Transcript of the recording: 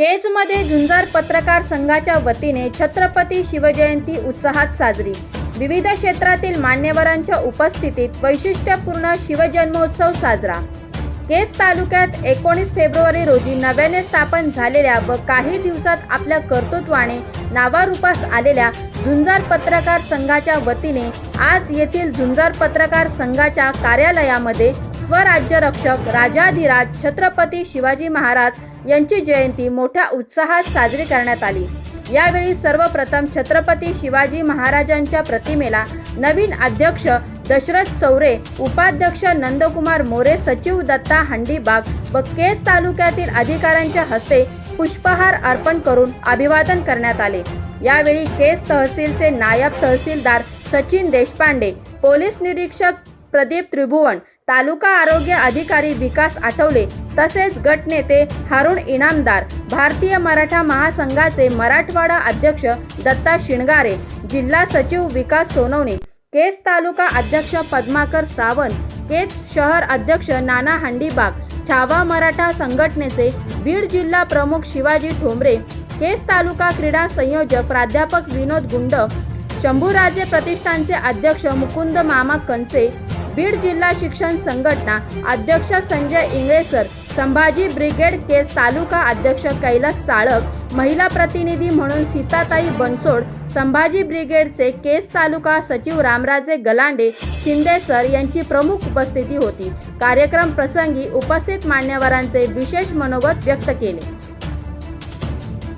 केजमध्ये झुंजार पत्रकार संघाच्या वतीने छत्रपती शिवजयंती उत्साहात साजरी. विविध क्षेत्रातील मान्यवरांच्या उपस्थितीत वैशिष्ट्यपूर्ण शिवजन्मोत्सव साजरा. केज तालुक्यात एकोणीस फेब्रुवारी रोजी नव्याने स्थापन झालेल्या व काही दिवसात आपल्या कर्तृत्वाने नावारूपास आलेल्या झुंजार पत्रकार संघाच्या वतीने आज येथील झुंजार पत्रकार संघाच्या कार्यालयामध्ये स्वराज्य रक्षक राजाधिराज छत्रपती शिवाजी महाराज यांची जयंती मोठ्या उत्साहात साजरी करण्यात आली. यावेळी सर्वप्रथम छत्रपती शिवाजी महाराजांच्या प्रतिमेला नवीन अध्यक्ष दशरथ चौरे उपाध्यक्ष नंदकुमार मोरे सचिव दत्ता हंडीबाग व केस तालुक्यातील अधिकाऱ्यांच्या हस्ते पुष्पहार अर्पण करून अभिवादन करण्यात आले. यावेळी केस तहसीलचे नायब तहसीलदार सचिन देशपांडे पोलीस निरीक्षक प्रदीप त्रिभुवन तालुका आरोग्य अधिकारी विकास आठवले तसेच गटनेते हारुण इनामदार भारतीय मराठा महासंघाचे मराठवाडा अध्यक्ष दत्ता शिणगारे जिल्हा सचिव विकास सोनवणे केस तालुका अध्यक्ष पद्माकर सावंत केस शहर अध्यक्ष नाना हंडीबाग छावा मराठा संघटनेचे बीड जिल्हा प्रमुख शिवाजी ठोंबरे केस तालुका क्रीडा संयोजक प्राध्यापक विनोद गुंड शंभूराजे प्रतिष्ठानचे अध्यक्ष मुकुंद मामा कनसे बीड जिल्हा शिक्षण संघटना अध्यक्ष संजय इंगळेसर संभाजी ब्रिगेड केस तालुका अध्यक्ष कैलास चाळक महिला प्रतिनिधी म्हणून सीताताई बनसोड संभाजी ब्रिगेडचे केस तालुका सचिव रामराजे गलांडे शिंदे सर यांची प्रमुख उपस्थिती होती. कार्यक्रम प्रसंगी उपस्थित मान्यवरांचे विशेष मनोगत व्यक्त केले.